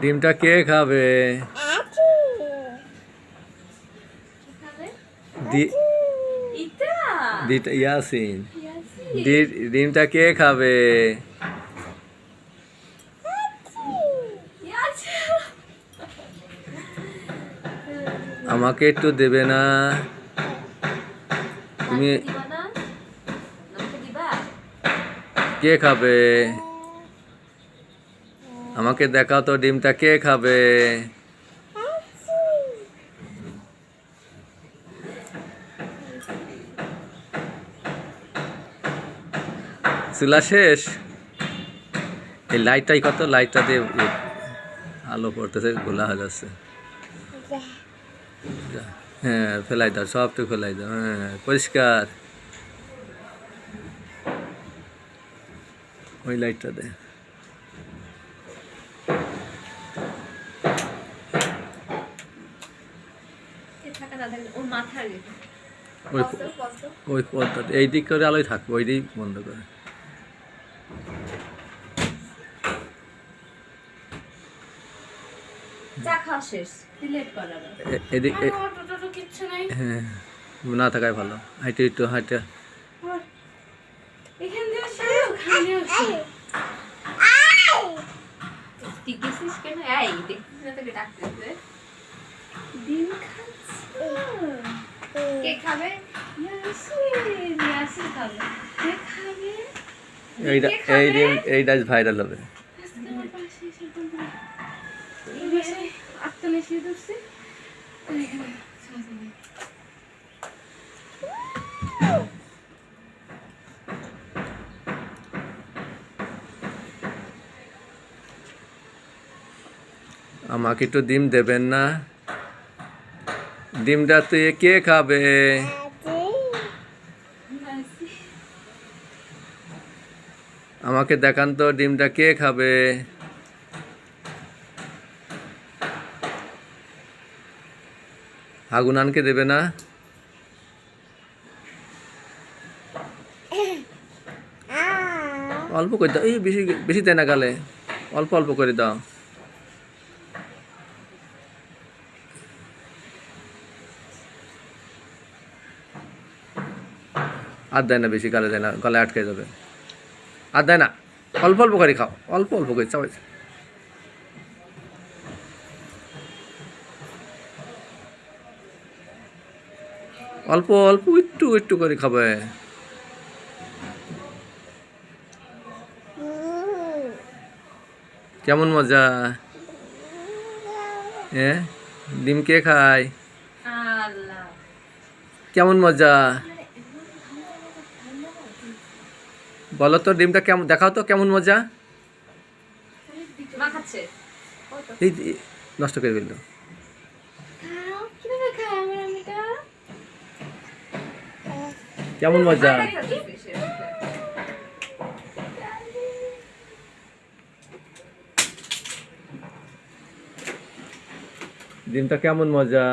ডিমটা কে খাবে? ইয়াসিন। ইয়াসিন। ডিমটা কে খাবে? আমাকে একটু দেবে না। তুমি দিবা না? আমাকে দিবা? কে খাবে? আমাকে দেখাও তো ডিমটা, কে খাবে? চুলা শেষ? এই লাইটটাই কত? লাইটটা দিয়ে আলো পড়তেছে গোলা হয়ে যাচ্ছে। হ্যাঁ ফেলাই দাও, সবটুকু ফেলাই দাও হ্যাঁ পরিষ্কার। ওই লাইটটা দে। না থাকলে ওর মাথার ওই ওই পর্দাটা এই দিক করে আলোয় থাকবে ওই দিক বন্ধ করে। হ্যাঁ না থাকাই ভালো। হাইটে একটু হাইটে তুই গেছিস কেন? এই দেখছিস না তোকে ডাকতেছে। ডিম খাচ্ছে কে খাবে? এইটা ভাইরাল হবে। আমাকে একটু ডিম দেবেন না? ডিমটা তুই কে খাবে? আমাকে দেখান তো ডিমটা কে খাবে? হাগুনানকে দেবে না? অল্প করে দাও। এই বেশি বেশি দেয় না গালে। অল্প অল্প করে দাও। আর দেয় না বেশি গালে দেয় না গলায় আটকে যাবে। আর দেয় না অল্প অল্প করে খাও অল্প অল্প করে চাও অল্প অল্প একটু একটু করে খাবে। কেমন মজা? হ্যাঁ ডিম কে খায়? কেমন মজা? বলো তো ডিমটা কেমন দেখাও তো কেমন মজা। এই নষ্ট করে ফেলল। কেমন মজা। ডিমটা কেমন মজা।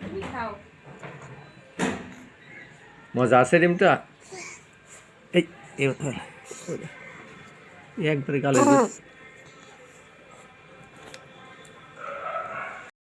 তুমি খাও। মজা আছে ডিমটা এই একবারে গালে।